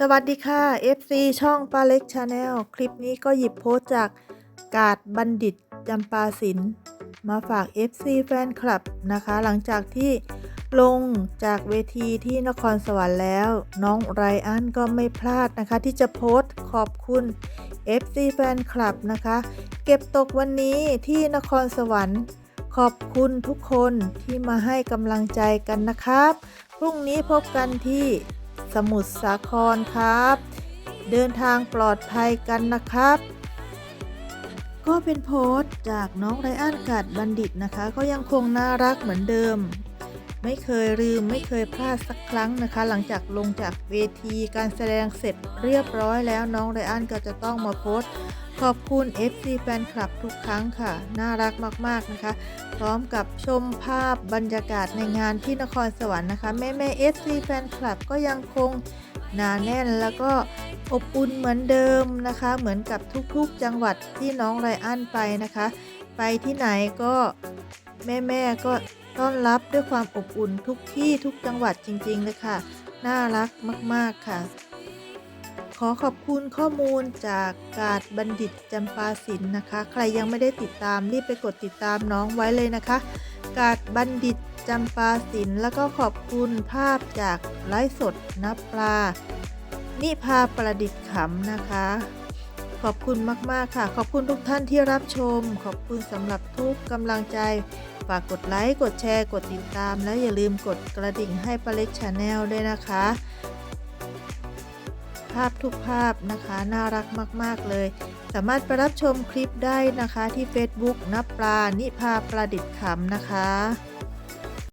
สวัสดีค่ะ FC ช่องป้าเล็กชาแนลคลิปนี้ก็หยิบโพสจากกาดบัณฑิตจำปาสิน มาฝาก FC แฟนคลับนะคะ หลังจากที่ลงจากเวทีที่นครสวรรค์แล้ว น้องไรอันก็ไม่พลาดนะคะ ที่จะโพสต์ขอบคุณ FC แฟนคลับนะคะ เก็บตกวันนี้ที่นครสวรรค์ ขอบคุณทุกคนที่มาให้กำลังใจกันนะครับ พรุ่งนี้พบกันที่ สมุทรสาครครับ เดินทางปลอดภัยกันนะครับ ก็เป็นโพสต์จากน้องไรอันกาดบัณฑิตนะคะ ก็ยังคงน่ารักเหมือนเดิม ไม่เคยลืมไม่เคยพลาดสักครั้งนะคะ หลังจากลงจากเวทีการแสดงเสร็จเรียบร้อยแล้วน้องไรอันก็จะต้องมาโพสต์ขอบคุณ FC แฟนคลับทุกครั้งค่ะ น่ารักมาก ๆ นะคะ พร้อมกับชมภาพบรรยากาศในงานที่นครสวรรค์นะคะ แม่แม่ FC แฟนคลับก็ยังคงหนาแน่นแล้วก็อบอุ่นเหมือนเดิมนะคะ เหมือนกับทุกๆจังหวัดที่น้องไรอันไปนะคะ ไปที่ไหนก็แม่แม่ก็ ต้อนรับด้วยความอบอุ่นทุกที่ทุกจังหวัดจริง ๆ เลยค่ะ น่ารักมาก ๆ ค่ะ ขอขอบคุณข้อมูลจากกาดบัณฑิตจำปาสินนะคะ ใครยังไม่ได้ติดตามรีบไปกดติดตามน้องไว้เลยนะคะ กาดบัณฑิตจำปาสินแล้วก็ขอบคุณภาพจากไลฟ์สดนับปลานิพาประดิษฐ์ขำนะคะ ขอบคุณมาก ๆ ค่ะ ขอบคุณทุกท่านที่รับชม ขอบคุณสำหรับทุกกำลังใจ ฝากกดไลค์ กดแชร์ กดติดตาม และอย่าลืมกดกระดิ่งให้ปาเล็กชาแนลด้วยนะคะ ภาพทุกภาพนะคะ น่ารักมาก ๆ เลย สามารถไปรับชมคลิปได้นะคะที่ Facebook นับปลานิพาประดิษฐ์ขำนะคะ